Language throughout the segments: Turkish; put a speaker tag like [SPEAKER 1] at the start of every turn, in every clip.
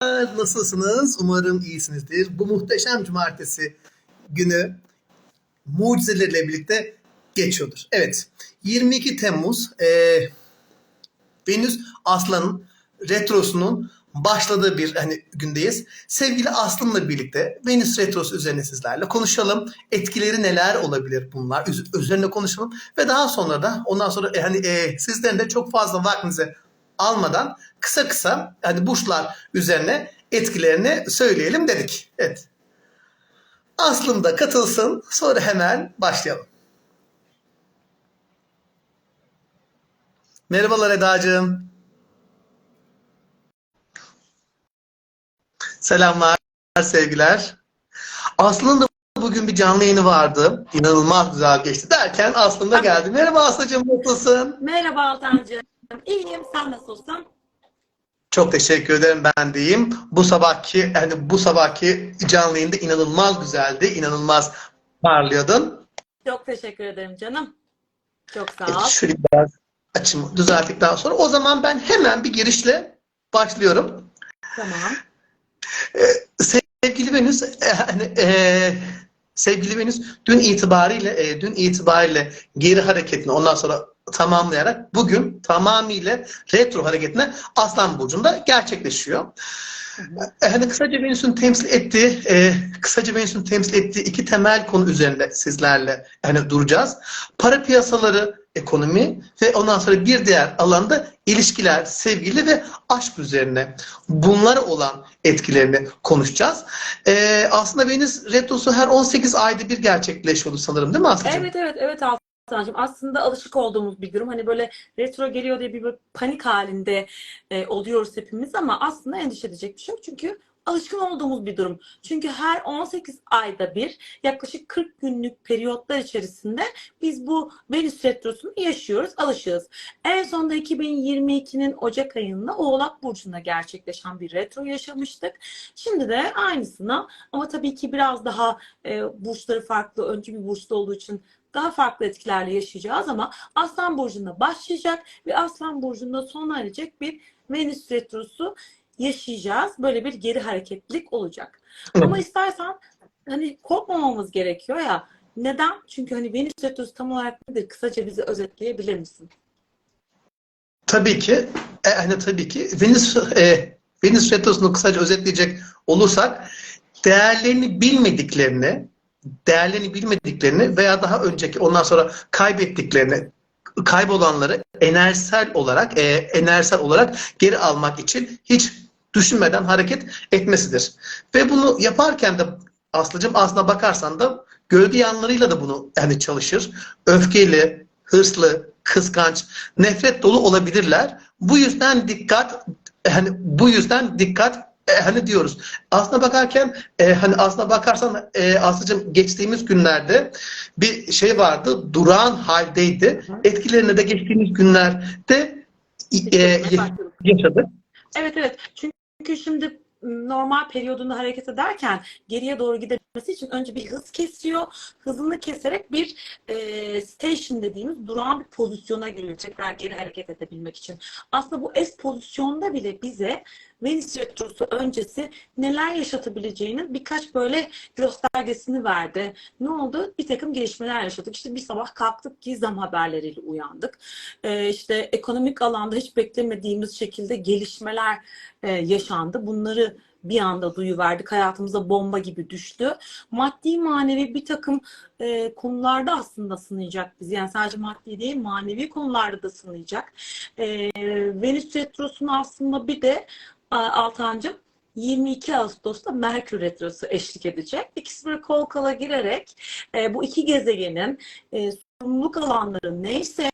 [SPEAKER 1] Nasılsınız? Umarım iyisinizdir. Bu muhteşem cumartesi günü mucizelerle birlikte geçiyordur. Evet. 22 Temmuz e, Venüs Aslan'ın retrosunun başladığı bir hani gündeyiz. Sevgili Aslı'mla birlikte Venüs retrosu üzerine sizlerle konuşalım. Etkileri neler olabilir bunlar? Üz- üzerine konuşalım ve daha sonra da ondan sonra e, hani e, sizlerin de çok fazla vaktinizi almadan kısa kısa hani burçlar üzerine etkilerini söyleyelim dedik. Evet. Aslım da katılsın. Sonra hemen başlayalım. Merhabalar Eda'cığım. Selamlar, sevgiler. Aslı'nın da bugün bir canlı yayını vardı. İnanılmaz güzel geçti derken aslında geldi. Merhaba Aslı'cığım, nasılsın?
[SPEAKER 2] Merhaba Altancığım. İyiyim, sen nasılsın?
[SPEAKER 1] Çok teşekkür ederim ben deyim. Bu sabahki yani bu sabahki canlı yayında inanılmaz güzeldi. inanılmaz parlıyordun.
[SPEAKER 2] Çok teşekkür ederim canım. Çok sağ
[SPEAKER 1] Evet,
[SPEAKER 2] ol.
[SPEAKER 1] şöyle biraz açımı düzelttikten sonra o zaman ben hemen bir girişle başlıyorum.
[SPEAKER 2] Tamam.
[SPEAKER 1] Sevgili Venüs, e, hani, e, sevgili Venüs dün itibariyle e, dün itibariyle geri hareketini ondan sonra tamamlayarak bugün tamamıyla retro hareketine Aslan burcunda gerçekleşiyor. E, Hani kısaca Venüs'ün temsil ettiği, e, kısaca Venüs'ün temsil ettiği iki temel konu üzerinde sizlerle hani duracağız. Para piyasaları, ekonomi ve ondan sonra bir diğer alanda ilişkiler, sevgili ve aşk üzerine bunlara olan etkilerini konuşacağız. E, aslında Venüs retrosu her 18 ayda bir gerçekleşiyordu sanırım değil mi Aslı'cığım?
[SPEAKER 2] Evet evet evet Altancığım. Aslında alışık olduğumuz bir durum. Hani böyle retro geliyor diye bir panik halinde e, oluyoruz hepimiz ama aslında endişe edecek bir şey yok. Çünkü alışkın olduğumuz bir durum. Çünkü her 18 ayda bir yaklaşık 40 günlük periyotlar içerisinde biz bu Venüs retrosunu yaşıyoruz, alışığız. En sonunda 2022'nin Ocak ayında Oğlak Burcu'nda gerçekleşen bir retro yaşamıştık. Şimdi de aynısına ama tabii ki biraz daha e, burçları farklı, öncü bir burçta olduğu için daha farklı etkilerle yaşayacağız ama Aslan Burcu'nda başlayacak ve Aslan Burcu'nda sona erecek bir Venüs retrosu yaşayacağız. Böyle bir geri hareketlilik olacak.
[SPEAKER 1] Evet.
[SPEAKER 2] Ama istersen hani korkmamamız gerekiyor ya. Neden? Çünkü hani Venüs retrosu tam olarak nedir? Kısaca bize özetleyebilir misin?
[SPEAKER 1] Tabii ki, e, hani tabii ki Venüs e, Venüs retrosunu kısaca özetleyecek olursak değerlerini bilmediklerini, değerlerini bilmediklerini veya daha önceki ondan sonra kaybettiklerini, kaybolanları enerjisel olarak, e, enerjisel olarak geri almak için hiç düşünmeden hareket etmesidir. Ve bunu yaparken de Aslıcığım aslına bakarsan da gölge yanlarıyla da bunu yani çalışır. Öfkeli, hırslı, kıskanç, nefret dolu olabilirler. Bu yüzden dikkat hani bu yüzden dikkat e, hani diyoruz. Aslına bakarken e, hani aslına bakarsan e, Aslıcığım geçtiğimiz günlerde bir şey vardı. Durağan haldeydi. Etkilerini de geçtiğimiz günlerde e, yaşadık.
[SPEAKER 2] Evet evet. Çünkü şimdi normal periyodunda hareket ederken geriye doğru gidebilmesi için önce bir hız kesiyor. Hızını keserek bir e, station dediğimiz durağan bir pozisyona geliyor. Tekrar geri hareket edebilmek için. Aslında bu S pozisyonda bile bize Venüs retrosu öncesi neler yaşatabileceğinin birkaç böyle göstergesini verdi. Ne oldu? Bir takım gelişmeler yaşadık. İşte bir sabah kalktık ki zam haberleriyle uyandık. Ee, işte ekonomik alanda hiç beklemediğimiz şekilde gelişmeler e, yaşandı. Bunları bir anda duyuverdik. Hayatımıza bomba gibi düştü. Maddi manevi bir takım e, konularda aslında sınayacak bizi. Yani sadece maddi değil manevi konularda da sınayacak. E, Venüs retrosunu aslında bir de A- Altancığım 22 Ağustos'ta Merkür Retrosu eşlik edecek. İkisi böyle kol kola girerek e, bu iki gezegenin e, sorumluluk alanları neyse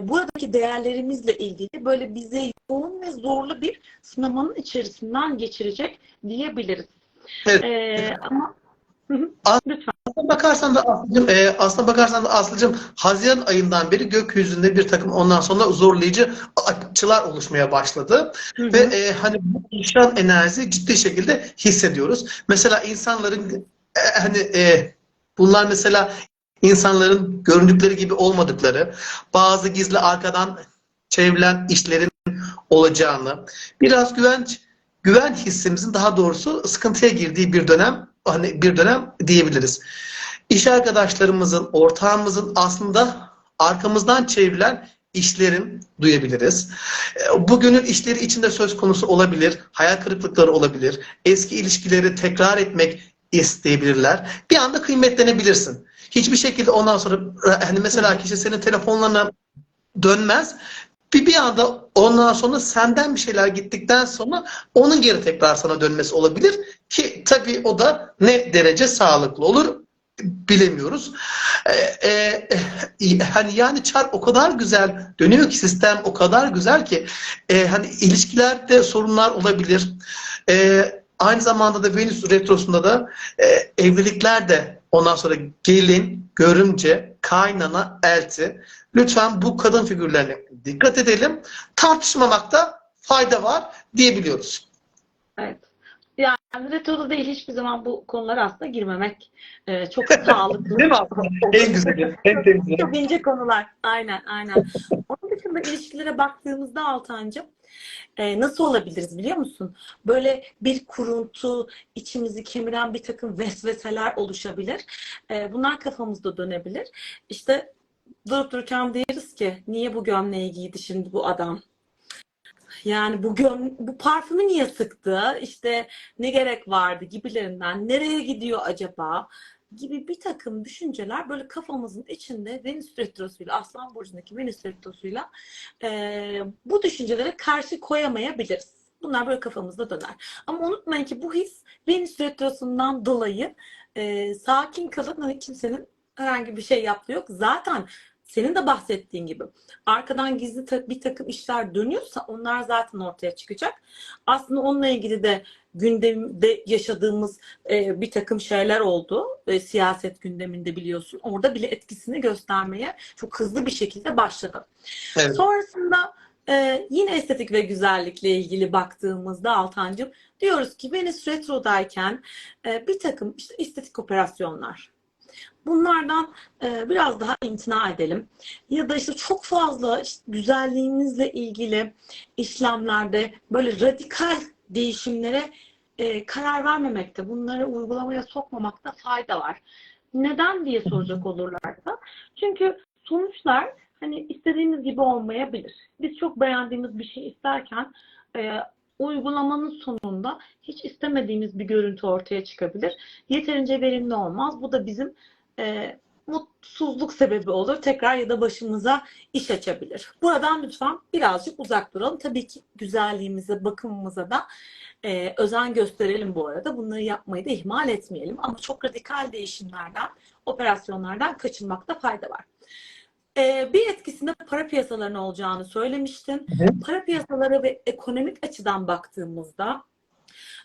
[SPEAKER 2] buradaki değerlerimizle ilgili böyle bize yoğun ve zorlu bir sınamanın içerisinden geçirecek diyebiliriz.
[SPEAKER 1] Evet.
[SPEAKER 2] E, ama lütfen.
[SPEAKER 1] Aslına bakarsan da Aslıcığım, e, aslına bakarsan da Aslıcığım Haziran ayından beri gökyüzünde bir takım ondan sonra zorlayıcı açılar oluşmaya başladı.
[SPEAKER 2] Hı hı.
[SPEAKER 1] Ve e, hani bu oluşan enerji ciddi şekilde hissediyoruz. Mesela insanların e, hani e, bunlar mesela insanların göründükleri gibi olmadıkları, bazı gizli arkadan çevrilen işlerin olacağını, biraz güvenç güven hissimizin daha doğrusu sıkıntıya girdiği bir dönem hani bir dönem diyebiliriz. İş arkadaşlarımızın, ortağımızın aslında arkamızdan çevrilen işlerin duyabiliriz. E, Bugünün işleri içinde söz konusu olabilir, hayal kırıklıkları olabilir, eski ilişkileri tekrar etmek isteyebilirler. Bir anda kıymetlenebilirsin. Hiçbir şekilde ondan sonra hani mesela kişi senin telefonlarına dönmez. Bir bir anda ondan sonra senden bir şeyler gittikten sonra onun geri tekrar sana dönmesi olabilir ki tabii o da ne derece sağlıklı olur bilemiyoruz. Ee, e, hani yani çark o kadar güzel dönüyor ki sistem o kadar güzel ki e, hani ilişkilerde sorunlar olabilir. E, aynı zamanda da Venüs retrosunda da e, evlilikler de ondan sonra gelin, görümce, kaynana, elti. Lütfen bu kadın figürlerine dikkat edelim. Tartışmamakta fayda var diyebiliyoruz.
[SPEAKER 2] Evet. Yani retroda değil hiçbir zaman bu konulara aslında girmemek e, çok sağlıklı.
[SPEAKER 1] Değil mi? En güzeli, en temizi.
[SPEAKER 2] Çok ince konular. Aynen, aynen. Dışında ilişkilere baktığımızda Altancığım e, nasıl olabiliriz biliyor musun? Böyle bir kuruntu, içimizi kemiren bir takım vesveseler oluşabilir. E, bunlar kafamızda dönebilir. İşte durup dururken deriz ki niye bu gömleği giydi şimdi bu adam? Yani bu göm bu parfümü niye sıktı? İşte ne gerek vardı gibilerinden. Nereye gidiyor acaba? Gibi bir takım düşünceler böyle kafamızın içinde Venüs retrosuyla Aslan burcundaki Venüs retrosuyla e, bu düşüncelere karşı koyamayabiliriz. Bunlar böyle kafamızda döner. Ama unutmayın ki bu his Venüs retrosundan dolayı e, sakin kalın hani kimsenin herhangi bir şey yaptığı yok. Zaten senin de bahsettiğin gibi arkadan gizli bir takım işler dönüyorsa onlar zaten ortaya çıkacak. Aslında onunla ilgili de gündemde yaşadığımız e, bir takım şeyler oldu. E, siyaset gündeminde biliyorsun. Orada bile etkisini göstermeye çok hızlı bir şekilde başladı.
[SPEAKER 1] Evet.
[SPEAKER 2] Sonrasında e, yine estetik ve güzellikle ilgili baktığımızda Altancığım diyoruz ki Venüs retrodayken e, bir takım işte estetik operasyonlar. Bunlardan e, biraz daha imtina edelim. Ya da işte çok fazla işte güzelliğimizle ilgili işlemlerde böyle radikal değişimlere e, karar vermemekte, bunları uygulamaya sokmamakta fayda var. Neden diye soracak olurlarsa. Çünkü sonuçlar hani istediğimiz gibi olmayabilir. Biz çok beğendiğimiz bir şey isterken e, uygulamanın sonunda hiç istemediğimiz bir görüntü ortaya çıkabilir. Yeterince verimli olmaz. Bu da bizim e, mutsuzluk sebebi olur. Tekrar ya da başımıza iş açabilir. Buradan lütfen birazcık uzak duralım. Tabii ki güzelliğimize, bakımımıza da e, özen gösterelim bu arada. Bunları yapmayı da ihmal etmeyelim. Ama çok radikal değişimlerden, operasyonlardan kaçınmakta fayda var. E, bir etkisinde para piyasalarının olacağını söylemiştin.
[SPEAKER 1] Hı
[SPEAKER 2] Para piyasaları ve ekonomik açıdan baktığımızda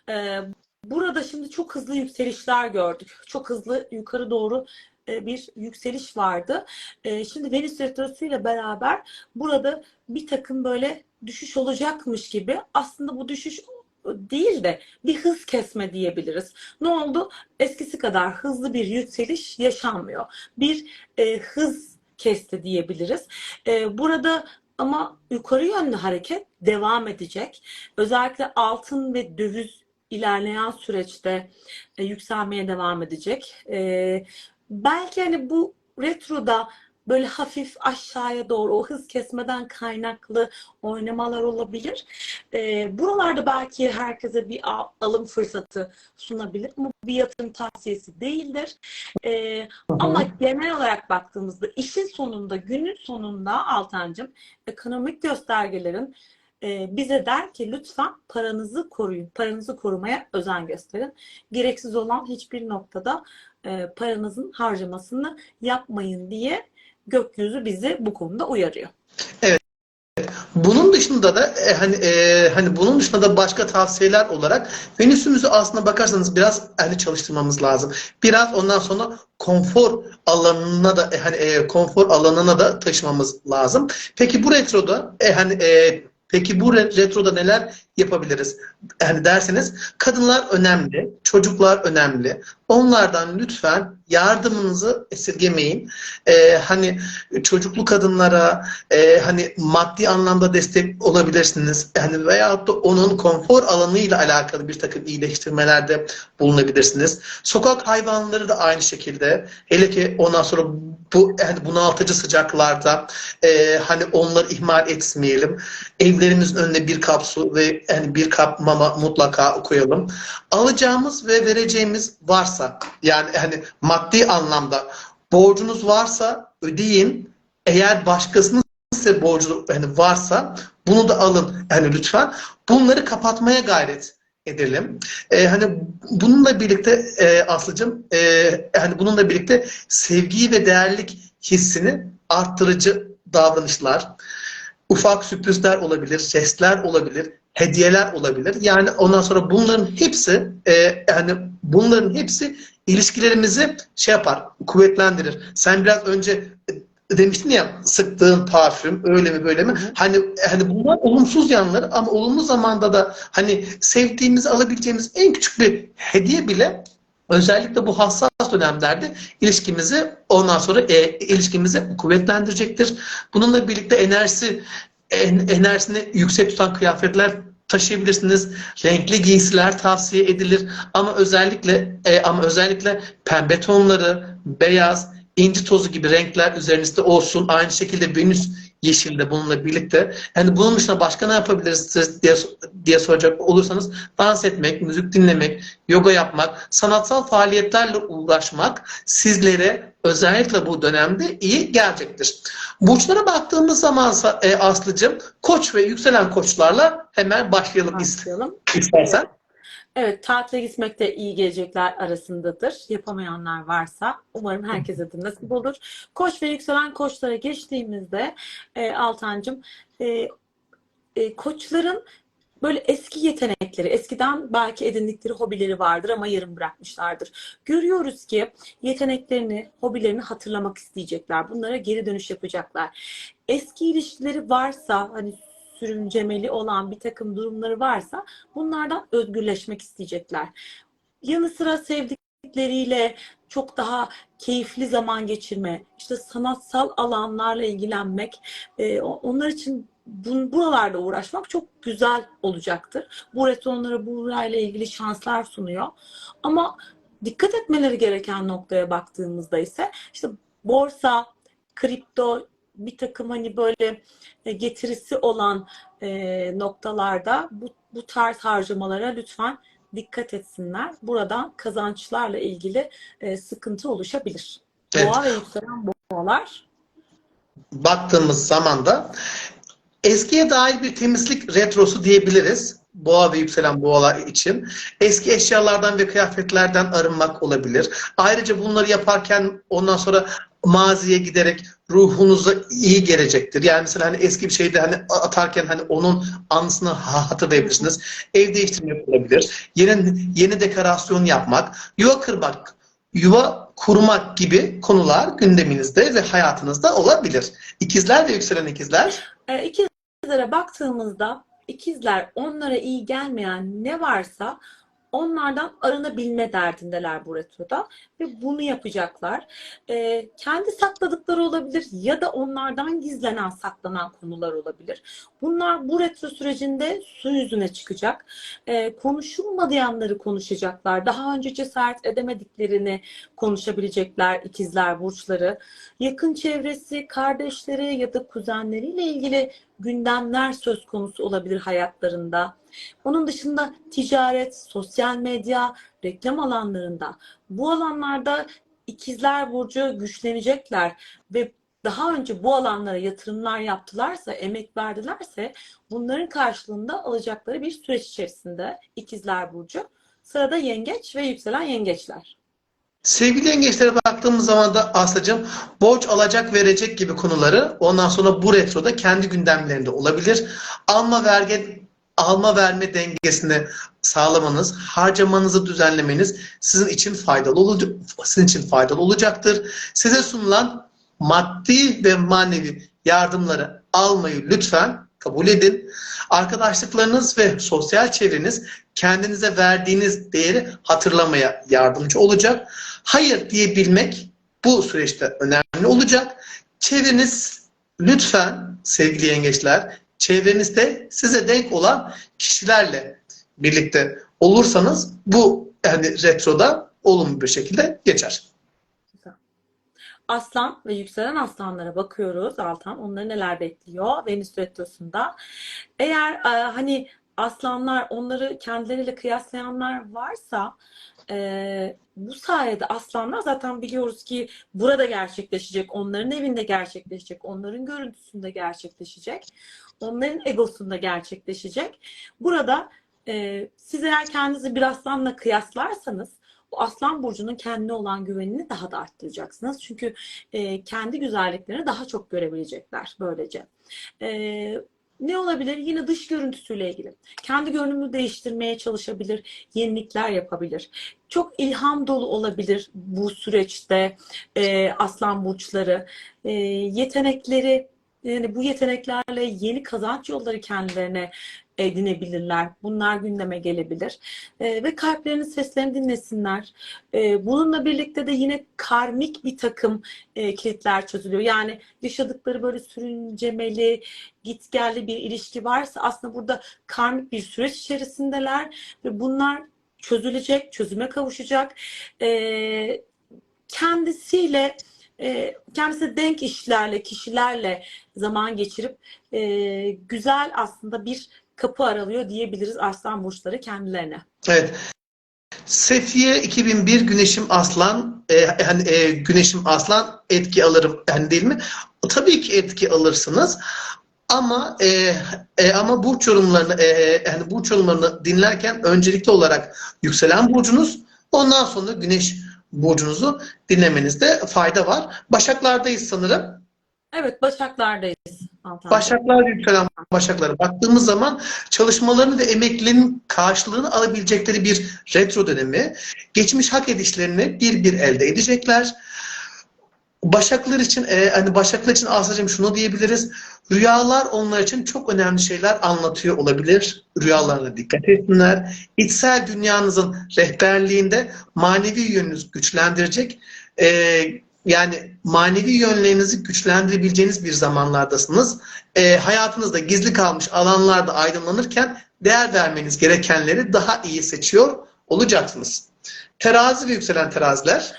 [SPEAKER 2] e, burada şimdi çok hızlı yükselişler gördük. Çok hızlı yukarı doğru bir yükseliş vardı. E, Şimdi Venüs Retrosu ile beraber burada bir takım böyle düşüş olacakmış gibi aslında bu düşüş değil de bir hız kesme diyebiliriz. Ne oldu? Eskisi kadar hızlı bir yükseliş yaşanmıyor. Bir e, hız kesti diyebiliriz. E, burada ama yukarı yönlü hareket devam edecek. Özellikle altın ve döviz ilerleyen süreçte e, yükselmeye devam edecek. E, belki hani bu retroda böyle hafif aşağıya doğru o hız kesmeden kaynaklı oynamalar olabilir. E, buralarda belki herkese bir al- alım fırsatı sunabilir. Bu bir yatırım tavsiyesi değildir. E, ama genel olarak baktığımızda işin sonunda, günün sonunda Altancığım ekonomik göstergelerin e, bize der ki lütfen paranızı koruyun. Paranızı korumaya özen gösterin. Gereksiz olan hiçbir noktada e, paranızın harcamasını yapmayın diye gökyüzü bizi bu konuda uyarıyor.
[SPEAKER 1] Bunun dışında da e, hani e, hani bunun dışında da başka tavsiyeler olarak Venüs'ümüzü aslına bakarsanız biraz hani çalıştırmamız lazım. Biraz ondan sonra konfor alanına da e, hani e, konfor alanına da taşımamız lazım. Peki bu retroda e, hani e, peki bu re- retroda neler yapabiliriz? Yani derseniz kadınlar önemli, çocuklar önemli. Onlardan lütfen yardımınızı esirgemeyin. Ee, hani çocuklu kadınlara e, hani maddi anlamda destek olabilirsiniz. Yani veyahut da onun konfor alanıyla alakalı bir takım iyileştirmelerde bulunabilirsiniz. Sokak hayvanları da aynı şekilde. Hele ki ondan sonra bu yani bunaltıcı sıcaklarda e, hani onları ihmal etmeyelim. Evlerimizin önüne bir kap su ve yani bir kap mama mutlaka koyalım. Alacağımız ve vereceğimiz varsa yani hani maddi anlamda borcunuz varsa ödeyin. Eğer başkasının size borcu hani varsa bunu da alın yani lütfen. Bunları kapatmaya gayret edelim. Ee, hani bununla birlikte e, Aslı'cığım e, hani bununla birlikte sevgiyi ve değerlik hissini arttırıcı davranışlar, ufak sürprizler olabilir, jestler olabilir, hediyeler olabilir. Yani ondan sonra bunların hepsi e, yani bunların hepsi ilişkilerimizi şey yapar, kuvvetlendirir. Sen biraz önce demiştin ya sıktığın parfüm öyle mi böyle mi? Hani hani bunlar olumsuz yanları ama olumlu zamanda da hani sevdiğimizi alabileceğimiz en küçük bir hediye bile özellikle bu hassas dönemlerde ilişkimizi ondan sonra e, ilişkimizi kuvvetlendirecektir. Bununla birlikte enerjisi en, enerjisini yüksek tutan kıyafetler taşıyabilirsiniz. Renkli giysiler tavsiye edilir ama özellikle e, ama özellikle pembe tonları, beyaz, inci tozu gibi renkler üzerinizde olsun. Aynı şekilde Venüs yeşil de bununla birlikte. Yani bunun dışında başka ne yapabiliriz diye, diye soracak olursanız dans etmek, müzik dinlemek, yoga yapmak, sanatsal faaliyetlerle uğraşmak sizlere özellikle bu dönemde iyi gelecektir. Burçlara baktığımız zaman e, Aslı'cığım koç ve yükselen koçlarla hemen başlayalım
[SPEAKER 2] Başlayalım.
[SPEAKER 1] istersen.
[SPEAKER 2] Evet, tatile gitmek de iyi gelecekler arasındadır. Yapamayanlar varsa umarım herkese de nasip olur. Koç ve yükselen koçlara geçtiğimizde e, Altancığım e, e, koçların böyle eski yetenekleri, eskiden belki edindikleri hobileri vardır ama yarım bırakmışlardır. Görüyoruz ki yeteneklerini, hobilerini hatırlamak isteyecekler. Bunlara geri dönüş yapacaklar. Eski ilişkileri varsa hani sürüncemeli olan bir takım durumları varsa bunlardan özgürleşmek isteyecekler. Yanı sıra sevdikleriyle çok daha keyifli zaman geçirme, işte sanatsal alanlarla ilgilenmek, e, onlar için bu, buralarda uğraşmak çok güzel olacaktır. Bu retro onlara burayla ilgili şanslar sunuyor. Ama dikkat etmeleri gereken noktaya baktığımızda ise işte borsa, kripto, bir takım hani böyle e, getirisi olan e, noktalarda bu, bu tarz harcamalara lütfen dikkat etsinler. Buradan kazançlarla ilgili e, sıkıntı oluşabilir.
[SPEAKER 1] Evet.
[SPEAKER 2] Boğa ve yükselen boğalar
[SPEAKER 1] baktığımız zaman da eskiye dair bir temizlik retrosu diyebiliriz. Boğa ve yükselen boğalar için. Eski eşyalardan ve kıyafetlerden arınmak olabilir. Ayrıca bunları yaparken ondan sonra maziye giderek ruhunuza iyi gelecektir. Yani mesela hani eski bir şeyde hani atarken hani onun anısını ha- hatırlayabilirsiniz. Ev değiştirmek olabilir. Yeni, yeni dekorasyon yapmak, yuva kırmak, yuva kurmak gibi konular gündeminizde ve hayatınızda olabilir. İkizler ve yükselen ikizler
[SPEAKER 2] E, ikizlere baktığımızda ikizler onlara iyi gelmeyen ne varsa onlardan arınabilme derdindeler bu retroda ve bunu yapacaklar. E, kendi sakladıkları olabilir ya da onlardan gizlenen saklanan konular olabilir. Bunlar bu retro sürecinde su yüzüne çıkacak. E, konuşulmayanları konuşacaklar. Daha önce cesaret edemediklerini konuşabilecekler ikizler burçları. Yakın çevresi, kardeşleri ya da kuzenleriyle ilgili gündemler söz konusu olabilir hayatlarında. Onun dışında ticaret, sosyal medya, reklam alanlarında bu alanlarda ikizler burcu güçlenecekler ve daha önce bu alanlara yatırımlar yaptılarsa, emek verdilerse bunların karşılığında alacakları bir süreç içerisinde ikizler burcu. Sırada yengeç ve yükselen yengeçler.
[SPEAKER 1] Sevgili yengeçlere baktığımız zaman da Aslı'cığım borç alacak verecek gibi konuları ondan sonra bu retroda kendi gündemlerinde olabilir. Alma vergi alma verme dengesini sağlamanız, harcamanızı düzenlemeniz sizin için faydalı olacak, sizin için faydalı olacaktır. Size sunulan maddi ve manevi yardımları almayı lütfen kabul edin. Arkadaşlıklarınız ve sosyal çevreniz kendinize verdiğiniz değeri hatırlamaya yardımcı olacak. Hayır diyebilmek bu süreçte önemli olacak. Çevreniz lütfen sevgili yengeçler, çevrenizde size denk olan kişilerle birlikte olursanız bu yani retroda olumlu bir şekilde geçer.
[SPEAKER 2] Aslan ve yükselen aslanlara bakıyoruz Altan. Onları neler bekliyor Venüs Retrosu'nda. Eğer e, hani aslanlar onları kendileriyle kıyaslayanlar varsa e, bu sayede aslanlar zaten biliyoruz ki burada gerçekleşecek, onların evinde gerçekleşecek, onların görüntüsünde gerçekleşecek, onların egosunda gerçekleşecek. Burada e, siz eğer kendinizi bir aslanla kıyaslarsanız o aslan burcunun kendine olan güvenini daha da arttıracaksınız. Çünkü e, kendi güzelliklerini daha çok görebilecekler böylece. E, ne olabilir? Yine dış görüntüsüyle ilgili. Kendi görünümünü değiştirmeye çalışabilir, yenilikler yapabilir. Çok ilham dolu olabilir bu süreçte e, aslan burçları. E, yetenekleri, yani bu yeteneklerle yeni kazanç yolları kendilerine edinebilirler. Bunlar gündeme gelebilir. E, ve kalplerinin seslerini dinlesinler. E, bununla birlikte de yine karmik bir takım e, kilitler çözülüyor. Yani yaşadıkları böyle sürüncemeli, gitgelli bir ilişki varsa aslında burada karmik bir süreç içerisindeler ve bunlar çözülecek, çözüme kavuşacak. E, kendisiyle e, kendisi denk işlerle, kişilerle zaman geçirip e, güzel aslında bir kapı aralıyor diyebiliriz Arslan burçları kendilerine.
[SPEAKER 1] Evet. Sefiye 2001 Güneşim Aslan e, yani e, Güneşim Aslan etki alırım yani değil mi? Tabii ki etki alırsınız. Ama e, e, ama burç yorumlarını e, yani burç yorumlarını dinlerken öncelikli olarak yükselen burcunuz ondan sonra güneş burcunuzu dinlemenizde fayda var. Başaklardayız sanırım.
[SPEAKER 2] Evet Başaklardayız. Altan.
[SPEAKER 1] Başaklar yükselen başaklara baktığımız zaman çalışmalarını ve emeklerinin karşılığını alabilecekleri bir retro dönemi. Geçmiş hak edişlerini bir bir elde edecekler. Başaklar için e, hani Başaklar için Aslıcığım şunu diyebiliriz. Rüyalar onlar için çok önemli şeyler anlatıyor olabilir. Rüyalarına dikkat etsinler. İçsel dünyanızın rehberliğinde manevi yönünüzü güçlendirecek. E, yani manevi yönlerinizi güçlendirebileceğiniz bir zamanlardasınız. E, hayatınızda gizli kalmış alanlarda aydınlanırken değer vermeniz gerekenleri daha iyi seçiyor olacaksınız. Terazi ve yükselen teraziler.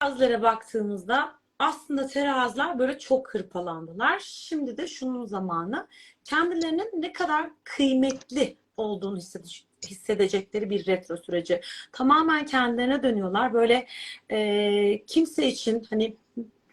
[SPEAKER 2] Terazilere baktığımızda aslında teraziler böyle çok hırpalandılar. Şimdi de şunun zamanı kendilerinin ne kadar kıymetli olduğunu hissede- hissedecekleri bir retro süreci. Tamamen kendilerine dönüyorlar. Böyle e, kimse için hani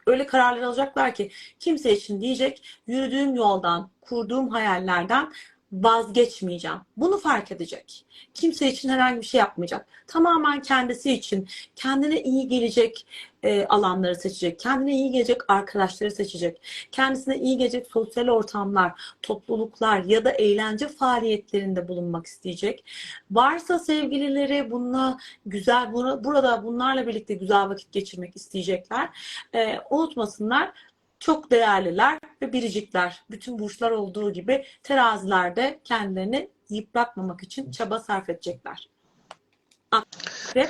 [SPEAKER 2] öyle kararlar alacaklar ki kimse için diyecek yürüdüğüm yoldan, kurduğum hayallerden vazgeçmeyeceğim. Bunu fark edecek. Kimse için herhangi bir şey yapmayacak. Tamamen kendisi için, kendine iyi gelecek e, alanları seçecek. Kendine iyi gelecek arkadaşları seçecek. Kendisine iyi gelecek sosyal ortamlar, topluluklar ya da eğlence faaliyetlerinde bulunmak isteyecek. Varsa sevgilileri bununla güzel, burada bunlarla birlikte güzel vakit geçirmek isteyecekler. E, unutmasınlar çok değerliler ve biricikler. Bütün burçlar olduğu gibi teraziler de kendilerini yıpratmamak için çaba sarf edecekler. Akrep,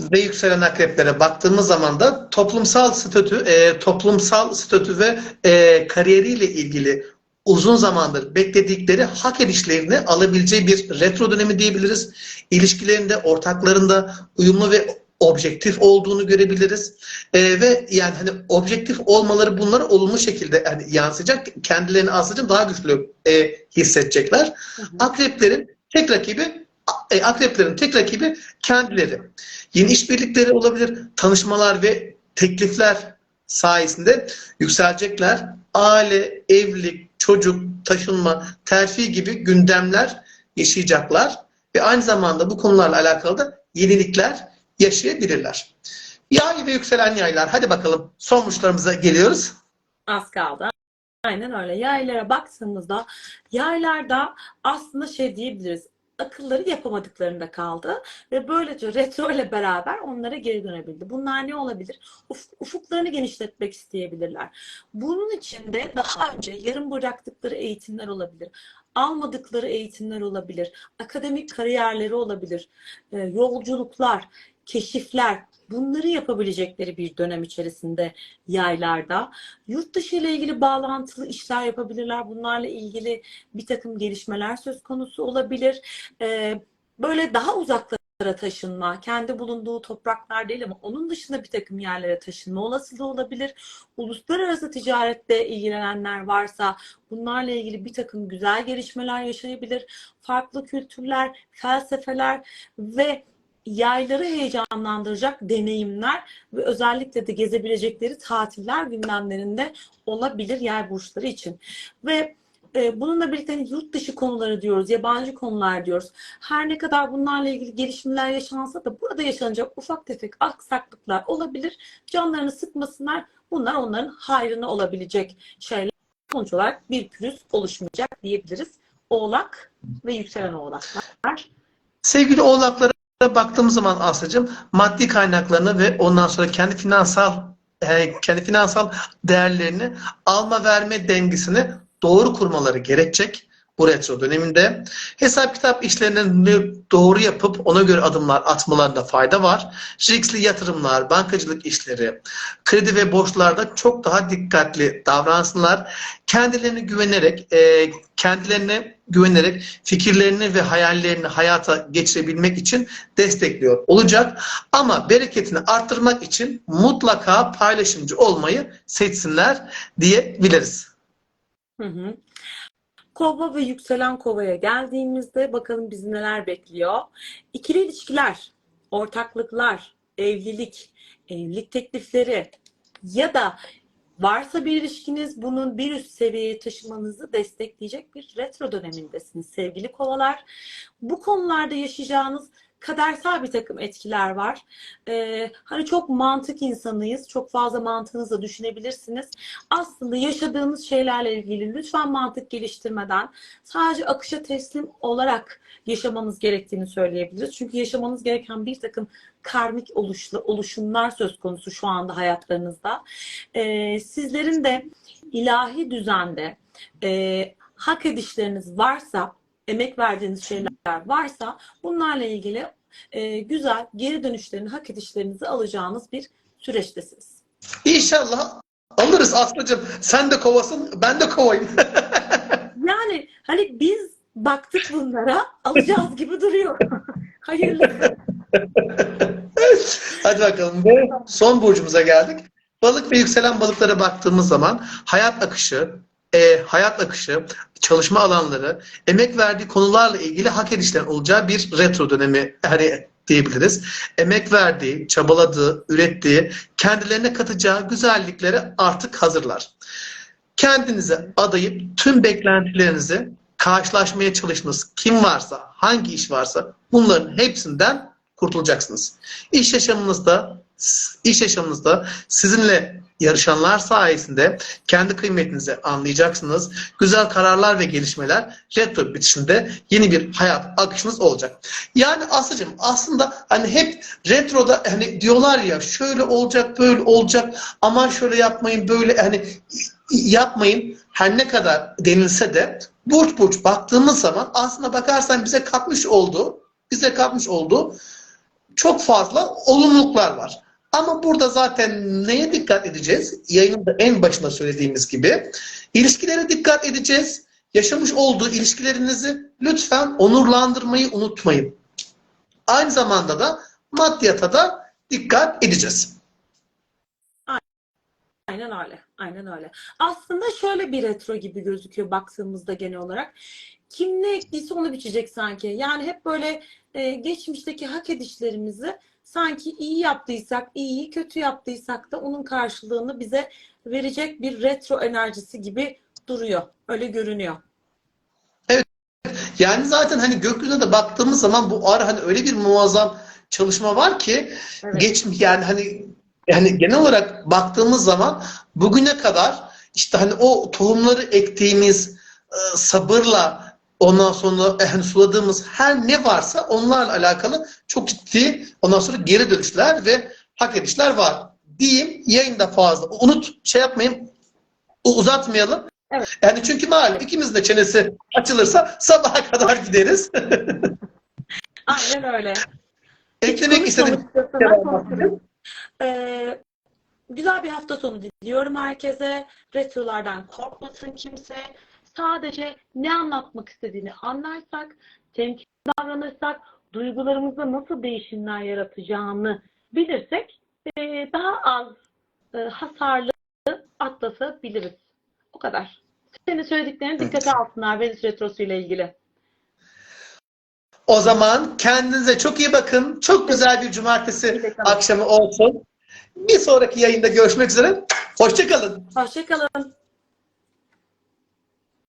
[SPEAKER 1] ve yükselen akreplere baktığımız zaman da toplumsal statü, e, toplumsal statü ve e, kariyeriyle ilgili uzun zamandır bekledikleri hak edişlerini alabileceği bir retro dönemi diyebiliriz. İlişkilerinde, ortaklarında uyumlu ve objektif olduğunu görebiliriz. E, ve yani hani objektif olmaları bunları olumlu şekilde yani yansıyacak. Kendilerini aslında daha güçlü e, hissedecekler.
[SPEAKER 2] Hı hı.
[SPEAKER 1] Akreplerin tek rakibi e, akreplerin tek rakibi kendileri. Yeni işbirlikleri olabilir, tanışmalar ve teklifler sayesinde yükselecekler. Aile, evlilik, çocuk, taşınma, terfi gibi gündemler yaşayacaklar ve aynı zamanda bu konularla alakalı da yenilikler yaşayabilirler. Yay ve yükselen yaylar. Hadi bakalım son burçlarımıza geliyoruz.
[SPEAKER 2] az kaldı. Aynen öyle. Yaylara baktığımızda yaylarda aslında şey diyebiliriz. akılları yapamadıklarında kaldı ve böylece retro ile beraber onlara geri dönebildi. Bunlar ne olabilir? Uf- ufuklarını genişletmek isteyebilirler. Bunun için de daha önce yarım bıraktıkları eğitimler olabilir. Almadıkları eğitimler olabilir. Akademik kariyerleri olabilir. e, Yolculuklar, keşifler bunları yapabilecekleri bir dönem içerisinde yaylarda. Yurt dışı ile ilgili bağlantılı işler yapabilirler. Bunlarla ilgili bir takım gelişmeler söz konusu olabilir. Ee, böyle daha uzaklara taşınma, kendi bulunduğu topraklar değil ama onun dışında bir takım yerlere taşınma olasılığı olabilir. Uluslararası ticarette ilgilenenler varsa bunlarla ilgili bir takım güzel gelişmeler yaşayabilir. Farklı kültürler, felsefeler ve yayları heyecanlandıracak deneyimler ve özellikle de gezebilecekleri tatiller gündemlerinde olabilir yay burçları için. Ve e, bununla birlikte hani yurt dışı konuları diyoruz, yabancı konular diyoruz. Her ne kadar bunlarla ilgili gelişmeler yaşansa da burada yaşanacak ufak tefek aksaklıklar olabilir. Canlarını sıkmasınlar. Bunlar onların hayrına olabilecek şeyler. Sonuç olarak bir pürüz oluşmayacak diyebiliriz. Oğlak ve yükselen oğlaklar.
[SPEAKER 1] Sevgili oğlaklara baktığımız zaman Aslı'cığım maddi kaynaklarını ve ondan sonra kendi finansal e, kendi finansal değerlerini alma verme dengesini doğru kurmaları gerekecek bu retro döneminde. Hesap kitap işlerini doğru yapıp ona göre adımlar atmalarında fayda var. Riskli yatırımlar, bankacılık işleri, kredi ve borçlarda çok daha dikkatli davransınlar. Kendilerine güvenerek, e, kendilerine güvenerek fikirlerini ve hayallerini hayata geçirebilmek için destekliyor olacak. Ama bereketini arttırmak için mutlaka paylaşımcı olmayı seçsinler diyebiliriz.
[SPEAKER 2] Hı hı. Kova ve yükselen kovaya geldiğimizde bakalım bizi neler bekliyor. İkili ilişkiler, ortaklıklar, evlilik, evlilik teklifleri ya da varsa bir ilişkiniz bunun bir üst seviyeye taşımanızı destekleyecek bir retro dönemindesiniz sevgili kovalar. Bu konularda yaşayacağınız kadersel bir takım etkiler var. Ee, hani çok mantık insanıyız. Çok fazla mantığınızla düşünebilirsiniz aslında yaşadığınız şeylerle ilgili lütfen mantık geliştirmeden sadece akışa teslim olarak yaşamanız gerektiğini söyleyebiliriz. Çünkü yaşamanız gereken bir takım karmik oluşlu, oluşumlar söz konusu şu anda hayatlarınızda. Ee, sizlerin de ilahi düzende e, hak edişleriniz varsa, emek verdiğiniz şeyler varsa bunlarla ilgili e, güzel geri dönüşlerini, hak edişlerinizi alacağınız bir süreçtesiniz.
[SPEAKER 1] İnşallah alırız Aslı'cığım. Sen de kovasın, ben de kovayım.
[SPEAKER 2] Yani hani biz baktık bunlara alacağız gibi duruyor. Hayırlısı.
[SPEAKER 1] Hadi bakalım. Son burcumuza geldik. Balık ve yükselen balıklara baktığımız zaman hayat akışı, e, hayat akışı, çalışma alanları, emek verdiği konularla ilgili hak edişlerin olacağı bir retro dönemi hani diyebiliriz. Emek verdiği, çabaladığı, ürettiği, kendilerine katacağı güzelliklere artık hazırlar. Kendinize adayıp tüm beklentilerinizi karşılaşmaya çalışınız. Kim varsa, hangi iş varsa bunların hepsinden kurtulacaksınız. İş yaşamınızda iş yaşamınızda sizinle yarışanlar sayesinde kendi kıymetinizi anlayacaksınız. Güzel kararlar ve gelişmeler retro bitişinde yeni bir hayat akışınız olacak. Yani Aslı'cığım aslında hani hep retroda hani diyorlar ya şöyle olacak böyle olacak aman şöyle yapmayın böyle hani yapmayın her ne kadar denilse de burç burç baktığımız zaman aslında bakarsan bize katmış olduğu bize katmış olduğu çok fazla olumluluklar var. Ama burada zaten neye dikkat edeceğiz? Yayının da en başında söylediğimiz gibi ilişkilere dikkat edeceğiz. Yaşamış olduğu ilişkilerinizi lütfen onurlandırmayı unutmayın. Aynı zamanda da maddiyata da dikkat edeceğiz.
[SPEAKER 2] Aynen öyle. Aynen öyle. Aslında şöyle bir retro gibi gözüküyor baktığımızda genel olarak. Kim ne ektiyse onu biçecek sanki. Yani hep böyle e, geçmişteki hak edişlerimizi sanki iyi yaptıysak, iyi kötü yaptıysak da onun karşılığını bize verecek bir retro enerjisi gibi duruyor. Öyle görünüyor.
[SPEAKER 1] Yani zaten hani gökyüzüne de baktığımız zaman bu ara hani öyle bir muazzam çalışma var ki
[SPEAKER 2] Evet.
[SPEAKER 1] geç yani hani yani genel olarak baktığımız zaman bugüne kadar işte hani o tohumları ektiğimiz e, sabırla Ondan sonra yani suladığımız her ne varsa onlarla alakalı çok ciddi ondan sonra geri dönüşler ve hak edişler var. Diyeyim yayında fazla. Unut şey yapmayın uzatmayalım.
[SPEAKER 2] Evet.
[SPEAKER 1] Yani çünkü malum ikimizin de çenesi açılırsa sabaha kadar gideriz.
[SPEAKER 2] Aynen öyle.
[SPEAKER 1] Eklemek istedim.
[SPEAKER 2] Ee, güzel bir hafta sonu diliyorum herkese. Retrolardan korkmasın kimse. Sadece ne anlatmak istediğini anlarsak, temkinli davranırsak, duygularımızda nasıl değişimler yaratacağını bilirsek ee, daha az e, hasarlı atlatabiliriz. O kadar. Senin söylediklerini dikkate alsınlar Venüs Retrosu ile ilgili.
[SPEAKER 1] O zaman kendinize çok iyi bakın. Çok güzel bir cumartesi akşamı olsun. Bir sonraki yayında görüşmek üzere. Hoşçakalın.
[SPEAKER 2] Hoşçakalın.